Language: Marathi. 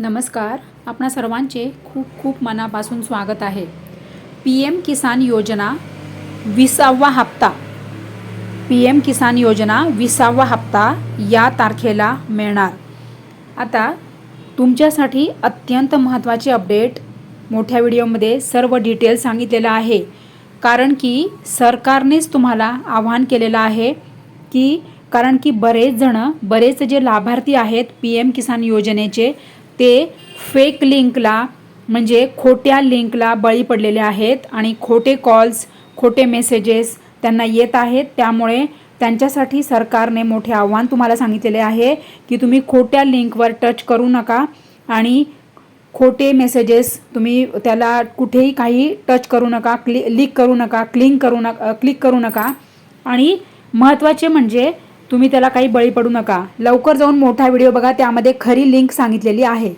नमस्कार. आपणा सर्वांचे खूप खूप मनापासून स्वागत आहे. पी एम किसान योजना विसावा हप्ता. पी एम किसान योजना विसावा हप्ता या तारखेला मिळणार. आता तुमच्यासाठी अत्यंत महत्त्वाचे अपडेट मोठ्या व्हिडिओमध्ये सर्व डिटेल सांगितलेलं आहे. कारण की सरकारनेच तुम्हाला आवाहन केलेलं आहे की कारण की बरेच जणं बरेच जे लाभार्थी आहेत पी एम किसान योजनेचे ते फेक लिंकला म्हणजे खोट्या लिंकला बळी पडलेले आहेत आणि खोटे कॉल्स खोटे मेसेजेस त्यांना येत आहेत. त्यामुळे त्यांच्यासाठी सरकारने मोठे आव्हान तुम्हाला सांगितलेले आहे की तुम्ही खोट्या लिंकवर टच करू नका आणि खोटे मेसेजेस तुम्ही त्याला कुठेही काही टच करू नका क्लि लिक करू नका क्लिक करू नका क्लिक करू नका. आणि महत्त्वाचे म्हणजे तुम्ही त्याला काही बळी पडू नका. लवकर जाऊन मोठा व्हिडिओ बघा त्यामध्ये खरी लिंक सांगितलेली आहे.